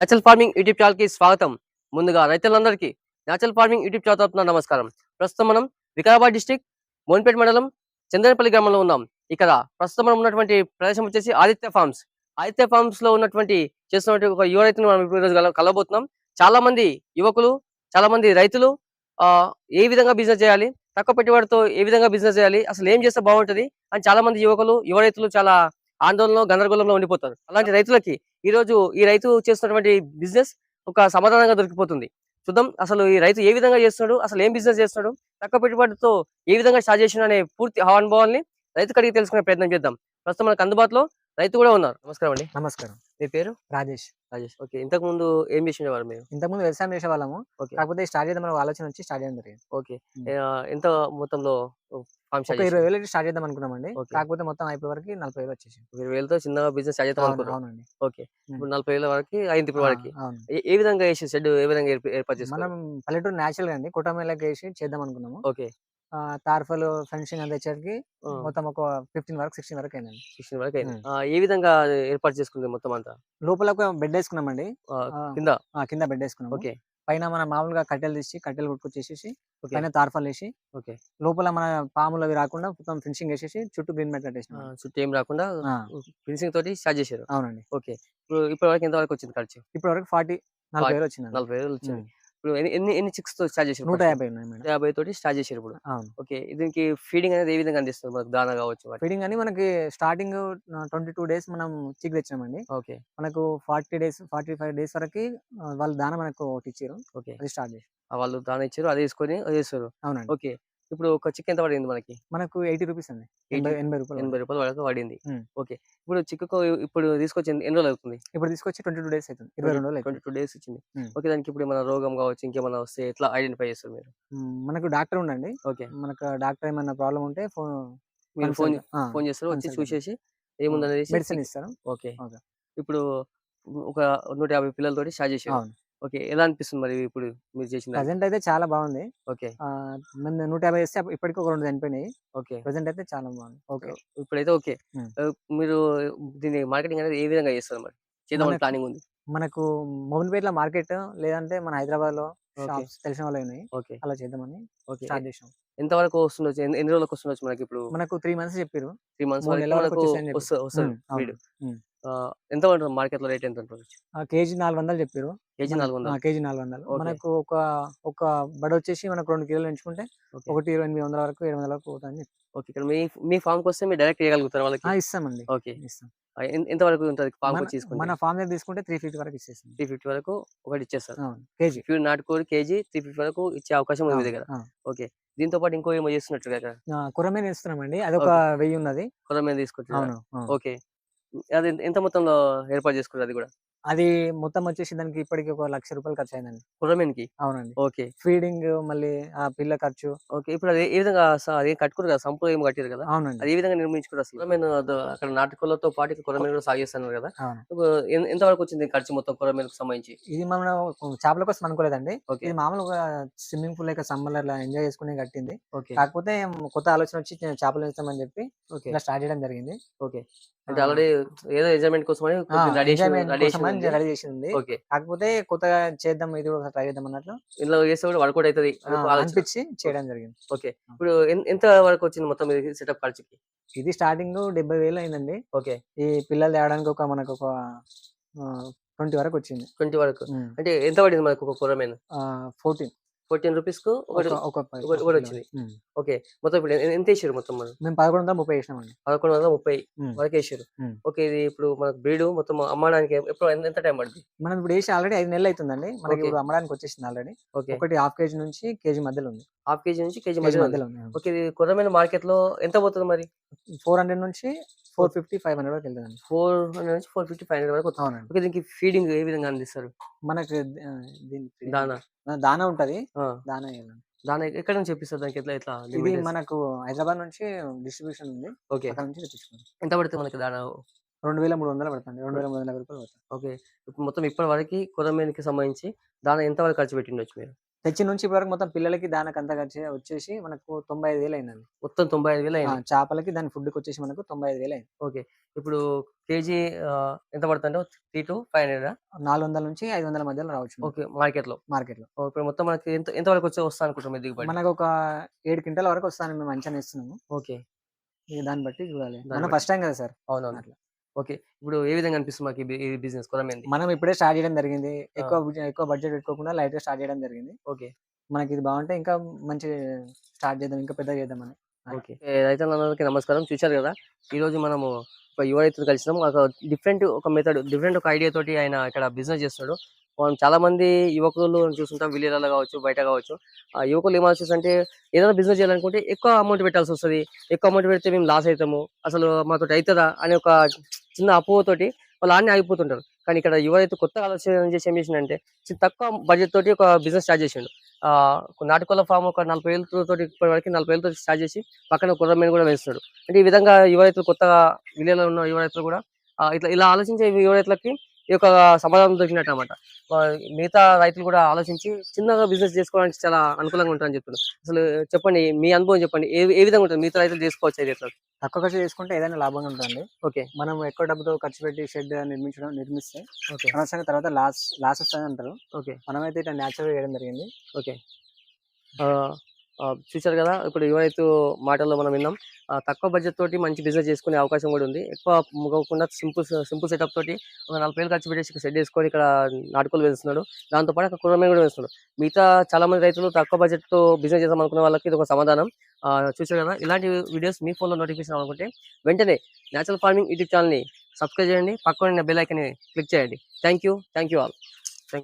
Natural farming YouTube ఛానల్కి స్వాగతం. ముందుగా రైతులందరికీ నేచురల్ ఫార్మింగ్ యూట్యూబ్ ఛానల్ తరపున నమస్కారం. ప్రస్తుతం మనం వికారాబాద్ డిస్టిక్ మోన్పేట మండలం చంద్రపల్లి గ్రామంలో ఉన్నాం. ఇక్కడ ప్రస్తుతం మనం ఉన్నటువంటి ప్రదేశం వచ్చేసి ఆదిత్య ఫార్మ్స్. ఆదిత్య ఫార్మ్స్లో ఉన్నటువంటి చేస్తున్నటువంటి ఒక యువ రైతును మనం ఈరోజు కలవబోతున్నాం. చాలా మంది యువకులు చాలా మంది రైతులు ఏ విధంగా బిజినెస్ చేయాలి తక్కువ పెట్టుబడితో ఏ విధంగా బిజినెస్ చేయాలి అసలు ఏం చేస్తే బాగుంటది అని చాలా మంది యువకులు యువ రైతులు చాలా ఆందోళనలో గందరగోళంలో ఉండిపోతారు. అలాంటి రైతులకి ఈ రోజు ఈ రైతు చేస్తున్నటువంటి బిజినెస్ ఒక సమాధానంగా దొరికిపోతుంది. చూద్దాం అసలు ఈ రైతు ఏ విధంగా చేస్తున్నాడు అసలు ఏం బిజినెస్ చేస్తున్నాడు తక్కువ పెట్టుబడితో ఏ విధంగా స్టార్ట్ చేసిన అనే పూర్తి అనుభవాల్ని రైతు కడిగి తెలుసుకునే ప్రయత్నం చేద్దాం. ప్రస్తుతం మనకు అందుబాటులో రైతు కూడా ఉన్నారు. నమస్కారం అండి. నమస్కారం. మీ పేరు? రాజేష్. రాజేష్. ఓకే. ఇంతకు ముందు ఏం చేసేవారు మీరు? ఇంతకుముందు వ్యవసాయం చేసే వాళ్ళము ఓకే. కాకపోతే స్టార్ట్ చేద్దాం ఆలోచన వచ్చి స్టార్ట్ చేయడం జరిగింది. ఓకే. ఎంత మొత్తంలో ఇరవై వేలు స్టార్ట్ చేద్దాం అనుకున్నామండి. కాకపోతే మొత్తం అయిపోయే వరకు నలభై వేలు వచ్చేసి ఇరవై వేలతో చిన్నగా బిజినెస్ స్టార్ట్ చేద్దాం అనుకున్నాం ఓకే. ఇప్పుడు నలభై వేల వరకు అయింది ఇప్పుడు ఆ, వరకు. ఏ- విధంగా వేసి షెడ్ ఏ విధంగా ఏర్ప- ఏర్పాటు చేసుకున్నారు? మనం పల్లెటూరు న్యాచురల్గా అండి. కుటుంబాలకు వేసి చేద్దాం అనుకున్నాము. ఓకే. తార్ఫలు ఫెన్సింగ్ ఆ. మొత్తం ఒక ఫిఫ్టీన్ వరకు సిక్స్టీన్ వరకు అయిందండి. సిక్స్టీన్ వరకు అయింది. ఏ విధంగా ఏర్పాటు చేసుకుంది మొత్తం అంతా? లోపల బెడ్ వేసుకున్నామండి. కింద? కింద బెడ్ వేసుకున్నాము. ఓకే. పైన మన మామూలుగా కట్టెలు తీసి కట్టెలు కొట్టుకొచ్చేసేసి పైన తార్ఫలు వేసి ఓకే. లోపల మన పాములు అవి రాకుండా మొత్తం ఫినిషింగ్ వేసేసి చుట్టూ గ్రీన్ మ్యాట్ ఆ, కట్టేసినాం చుట్టూ ఏం రాకుండా ఫినిషింగ్ తోటి స్టార్ట్ చేశారు. అవునండి. ఓకే. ఇప్పుడు ఇప్పటి వరకు ఎంత వరకు వచ్చింది ఖర్చు? ఇప్పటి వరకు ఫార్టీ నలభై వేలు వచ్చింది నలభై వేలు వచ్చింది. ఇప్పుడు ఎన్ని ఎన్ని చిక్స్తో స్టార్ట్ చేశారు నూట? యాభై ఉన్నాయి మేడం. నూట యాభై తోటి స్టార్ట్ చేశారు ఇప్పుడు. ఓకే. దీనికి ఫీడింగ్ అనేది ఏ విధంగా అందిస్తుంది మనకు దానా కావచ్చు ఫీడింగ్ అని మనకి స్టార్టింగ్ ట్వంటీ టూ డేస్ మనం చిక్ తెచ్చినామండి. ఓకే. మనకు forty days forty five days వరకు వాళ్ళు దాన మనకు ఒకటి ఇచ్చారు ఓకే. అది స్టార్ట్ చేసి వాళ్ళు దానా ఇచ్చారు అది తీసుకొని అది చేస్తారు అవునండి. ఓకే. ఇప్పుడు ఒక చిక్ ఎంత పడింది మనకి? మనకు ఎయిటీ రూపీస్ అండి. ఎనభై 80 ఎనభై రూపాయలు ఎనభై రూపాయలు వరకు పడింది. ఓకే. ఇప్పుడు చిక్కుకు ఇప్పుడు తీసుకొచ్చి ఎన్ని రోజులు అవుతుంది? ఇప్పుడు తీసుకొచ్చి ట్వంటీ టూ డేస్ అవుతుంది. ఇరవై రెండు రోజులు ట్వంటీ టూ డేస్ ఇచ్చింది. ఓకే. దానికి ఇప్పుడు ఏమైనా రోగం కావచ్చు ఇంకేమైనా వస్తే ఎట్లా ఐడెంటిఫై చేస్తారు మీరు? మనకు డాక్టర్ ఉండండి. ఓకే. మనకు డాక్టర్ ఏమైనా ప్రాబ్లం ఉంటే ఫోన్ మీరు ఫోన్ ఫోన్ చేస్తారు. వచ్చి చూసేసి ఏముందనేది మెడిసిన్ ఇస్తారు. ఓకే. ఇప్పుడు ఒక నూట యాభై పిల్లలతోటి స్టార్ట్ అవును. ఓకే. ఎలా అనిపిస్తుంది మరి ఇప్పుడు మీరు చేసిన ప్రజెంట్ అయితే చాలా బాగుంది. ఓకే. మన నూట యాభై వేస్తే ఇప్పటికి ఒక రెండు చనిపోయినాయి. ఓకే. ప్రజెంట్ అయితే చాలా బాగుంది. ఓకే. ఇప్పుడైతే ఓకే. మీరు దీన్ని మార్కెటింగ్ అనేది ఏ విధంగా చేస్తారు మరి? చేద్దామని మనకు- ప్లానింగ్ ఉంది. మనకు మోహన్పేటలో మార్కెట్ లేదంటే మన హైదరాబాద్లో షాప్స్ తెలిసిన వాళ్ళు ఉన్నాయి. ఓకే. అలా చేద్దామని ఓకే. స్టార్ట్ చేసాం ఎంత వరకు వస్తుండొచ్చు? ఎన్ని రోజులకు వస్తుండొచ్చు మనకి ఇప్పుడు? మనకు త్రీ మంత్స్ చెప్పారు త్రీ మంత్స్. వస్తుంది ఎంత ఉంటుంది మార్కెట్లో రేట్ ఎంత ఉంటుంది కేజీ నాలుగు వందలు చెప్పారు కేజీ నాలుగు వందలు. కేజీ నాలుగు వందలు. మనకు ఒక ఒక బడ వచ్చేసి మనకు రెండు కిలోలు ఎంచుకుంటే. ఒకటి ఇరవై ఎనిమిది వందల వరకు ఏడు వందల వరకు పోతుంది ఓకే. ఇక్కడ మీ మీ ఫామ్కి వస్తే మీరు డైరెక్ట్ చేయగలుగుతారు వాళ్ళకి? ఇస్తామండి. ఓకే. ఇస్తాం. ఎంత వరకు ఉంటుంది ఫామ్ తీసుకుంటే? మన ఫామ్ దగ్గర తీసుకుంటే త్రీ ఫిఫ్టీ వరకు ఇచ్చేస్తాం. త్రీ ఫిఫ్టీ వరకు ఒకటి ఇచ్చేస్తారు. కేజీ. ప్యూర్ నాటుకోడి కేజీ త్రీ ఫిఫ్టీ వరకు ఇచ్చే అవకాశం ఉంది దగ్గర ఓకే. దీంతో పాటు ఇంకో ఏమో చేస్తున్నట్టు కదా కురమేన ఇస్తున్నామండి అది ఒక వెయ్యి ఉన్నది. అవును అవును. ఓకే. అది ఎంత- ఎంత మొత్తంలో ఏర్పాటు చేసుకున్నారు అది కూడా? అది మొత్తం వచ్చేసి దానికి ఇప్పటికి ఒక లక్ష రూపాయలు ఖర్చు అయిందండి కుర్రమేన్కి అవునండి. ఓకే. ఫీడింగ్ మళ్ళీ ఆ పిల్ల ఖర్చు. ఓకే. ఇప్పుడు అది ఏ విధంగా స- అది కట్టుకురు కదా సంపూర్ణ ఏం కట్టారు కదా? అవునండి. అది ఏ విధంగా నిర్మించుకున్నారు అసలు? కుర్రమేన్ అది అక్కడ నాటుకోలతో పాటు కుర్రమేన్ కూడా సాగిస్తున్నారు కదా. అవును. ఇప్పుడు ఎన్- ఎంత వరకు వచ్చింది ఖర్చు మొత్తం కుర్రమేన్ సంబంధించి? ఇది మనం చేపల కోసం అనుకోలేదండి. ఓకే. ఇది మామూలుగా స్విమ్మింగ్ పూల్ లెక్క సమ్మర్ అలా ఎంజాయ్ చేసుకుని కట్టింది. ఓకే. కాకపోతే కొత్త ఆలోచన వచ్చి నేను చేపలు వేస్తామని చెప్పి ఓకే. ఇలా స్టార్ట్ చేయడం జరిగింది. ఓకే. అంటే ఆల్రెడీ ఏదో ఎంజాయ్మెంట్ కోసం అని రెడీ రెడీషన్ రెడీ చేసింది. ఓకే. కాకపోతే కొత్తగా చేద్దాం ఇది కూడా ట్రై చేద్దాం అన్నట్లు ఇందులో చేస్తే కూడా వర్కౌట్ అవుతుంది అనిపించి చేయడం జరిగింది. ఓకే. ఇప్పుడు ఎంత వరకు వచ్చింది మొత్తం ఇది సెటప్ ఖర్చుకి ఇది స్టార్టింగ్ డెబ్బై వేలు అయిందండి. ఓకే. ఈ పిల్లలు తేవడానికి ఒక మనకు ఒక ట్వంటీ వరకు వచ్చింది. ట్వంటీ వరకు. అంటే ఎంత పడింది మనకు ఒక కూరమేన్? ఫోర్టీన్. ఫోర్టీన్ రూపీస్కు ఒకటి వచ్చింది. ఓకే. మొత్తం ఇప్పుడు ఎంత వేసారు మొత్తం మనం? మేము పదకొండు వందల ముప్పై వేసినామండి. పదకొండు వందల ముప్పై. వరకు వేసారు. ఓకే ఇది ఇప్పుడు మనకు బ్రీడ్ మొత్తం అమ్మడానికి ఎప్పుడు ఎంత- టైం పడుతుంది మనం ఇప్పుడు వేసి ఆల్రెడీ ఐదు నెలలు అవుతుందండి మనకి. ఇప్పుడు అమ్మడానికి వచ్చేసింది ఆల్రెడీ. ఓకే. ఒకటి హాఫ్ కేజీ నుంచి కేజీ మధ్యలో ఉంది. హాఫ్ కేజీ నుంచి కేజీ మధ్యలో ఉంది. ఓకే ఇది కుర్రమైన మార్కెట్లో ఎంత పోతుంది మరి? ఫోర్ హండ్రెడ్ నుంచి ఫోర్ ఫిఫ్టీ ఫైవ్ హండ్రెడ్ వరకు వెళ్తుందండి. ఫోర్ హండ్రెడ్ నుంచి ఫోర్ ఫిఫ్టీ ఫైవ్ హండ్రెడ్ వరకు వస్తుంది. అవునండి. ఓకే దీనికి ఫీడింగ్ ఏ విధంగా అందిస్తారు? మనకి దానా? దానా ఉంటది. దానా. దానా ఎక్కడ నుంచి చెప్పిస్తారు దానికి ఎట్లా ఎట్లా ఇది? మనకు హైదరాబాద్ నుంచి డిస్ట్రిబ్యూషన్ ఉంది. ఓకే. అక్కడ నుంచి తెప్పించుకుంటాం. ఎంత పడుతుంది మనకి దానా? రెండు వేల మూడు వందలు పడుతుంది. రెండు వేల మూడు వందల రూపాయలు పడుతుంది. ఓకే. మొత్తం ఇప్పటి వరకు కొరమేనికి సంబంధించి దాని ఎంత వరకు ఖర్చు పెట్టిండొచ్చు మీరు? తెచ్చి నుంచి ఇప్పటివరకు మొత్తం పిల్లలకి దానికి అంతా ఖర్చు వచ్చేసి మనకు తొంభై ఐదు వేలు అయిందండి. మొత్తం తొంభై ఐదు వేలు ఆ, అయింది. చేపలకి దాని ఫుడ్కి వచ్చేసి మనకు తొంభై ఐదు వేలు అయింది. ఓకే. ఇప్పుడు కేజీ ఆ, ఎంత పడుతుందో? Three to five hundred? నాలుగు వందల నుంచి ఐదు వందల మధ్యలో రావచ్చు ఓకే. మార్కెట్లో మార్కెట్లో ఓ, ఇప్పుడు మొత్తం మనకి ఎంత ఎంత వరకు వచ్చి వస్తా అనుకుంటాం మీ దిగుబడి? మనకు ఒక ఏడు క్వింటల్ వరకు వస్తానని మేము అంచనా ఇస్తున్నాము ఓకే. ఇక దాన్ని బట్టి చూడాలి. దాన్ని మనం బట్టి. ఫస్ట్ టైం కదా సార్? అవునవును. అట్లా. ఓకే. ఇప్పుడు ఏ విధంగా అనిపిస్తుంది మాకు ఈ బిజినెస్ కొరమేంది? మనం ఇప్పుడే స్టార్ట్ చేయడం జరిగింది. ఎక్కువ ఎక్కువ బడ్జెట్ పెట్టుకోకుండా లైట్గా స్టార్ట్ చేయడం జరిగింది. ఓకే. మనకి ఇది బాగుంటే ఇంకా మంచి స్టార్ట్ చేద్దాం ఇంకా పెద్ద చేద్దామని. ఓకే. రైతులందరికీ నమస్కారం. చూశారు కదా ఈ రోజు మనము ఒక యువ రైతులు కలిసినాం ఒక డిఫరెంట్ ఒక మెథడ్ డిఫరెంట్ ఒక ఐడియా తోటి ఆయన ఇక్కడ బిజినెస్ చేస్తాడు మనం చాలా మంది యువకులు చూస్తుంటాం విలేజ్లలో కావచ్చు బయట కావచ్చు. ఆ యువకులు ఏం అంటే ఏదైనా బిజినెస్ చేయాలనుకుంటే ఎక్కువ అమౌంట్ పెట్టాల్సి వస్తుంది. ఎక్కువ అమౌంట్ పెడితే మేము లాస్ అవుతాము అసలు మాతో అవుతుందా అనే ఒక చిన్న అపోహతోటి వాళ్ళు అన్నీ ఆగిపోతుంటారు. కానీ ఇక్కడ యువ కొత్త ఆలోచన చేసి ఏం చేసిందంటే తక్కువ బడ్జెట్ తోటి ఒక బిజినెస్ స్టార్ట్ చేసిండు. ఆ నాటుకోళ్ళ ఫామ్ ఒక నలభై వేలతో ఇప్పటి వరకు నలభై వేలతో స్టార్ట్ చేసి పక్కన కుర్రమీను కూడా వేస్తున్నాడు. అంటే ఈ విధంగా యువ రైతులు కొత్తగా విలేజ్లో ఉన్న యువ రైతులు కూడా ఇట్లా ఇలా ఆలోచించే యువ రైతులకి ఈ యొక్క సమాధానం దొరికినట్టు అనమాట మిగతా రైతులు కూడా ఆలోచించి చిన్నగా బిజినెస్ చేసుకోవడానికి చాలా అనుకూలంగా ఉంటుందని చెప్తున్నారు అసలు చెప్పండి మీ అనుభవం చెప్పండి. ఏ ఏ విధంగా ఉంటుంది? మిగతా రైతులు చేసుకోవచ్చు ఎట్లా? తక్కువ ఖర్చు చేసుకుంటే ఏదైనా లాభంగా ఉంటుంది ఓకే. మనం ఎక్కువ డబ్బుతో ఖర్చు పెట్టి షెడ్ నిర్మించడం నిర్మిస్తే ఓకే. అనవసరంగా తర్వాత లాస్ లాస్ వస్తుంది అంటారు. ఓకే. మనమైతే ఇట్లా న్యాచురల్ చేయడం జరిగింది. ఓకే. చూశారు కదా? ఇప్పుడు యువ రైతు మాటల్లో మనం విన్నాం తక్కువ బడ్జెట్ తోటి మంచి బిజినెస్ చేసుకునే అవకాశం కూడా ఉంది. ఎక్కువ ముగకుండా సింపుల్ సింపుల్ సెటప్ తోటి ఒక నలభై వేలు ఖర్చు పెట్టేసి సెట్ చేసుకొని ఇక్కడ నాటుకోలు వేస్తున్నాడు. దాంతోపాటు అక్కడ కూరగాయలు కూడా వేస్తున్నాడు. మిగతా చాలా మంది రైతులు తక్కువ బడ్జెట్తో బిజినెస్ చేద్దాం అనుకునే వాళ్ళకి ఇది ఒక సమాధానం. చూశారు కదా? ఇలాంటి వీడియోస్ మీ ఫోన్లో నోటిఫికేషన్ అనుకుంటే వెంటనే న్యాచురల్ ఫార్మింగ్ యూట్యూబ్ ఛానల్ని సబ్స్క్రైబ్ చేయండి. పక్కన బెల్ ఐకన్ క్లిక్ చేయండి. Thank you thank you all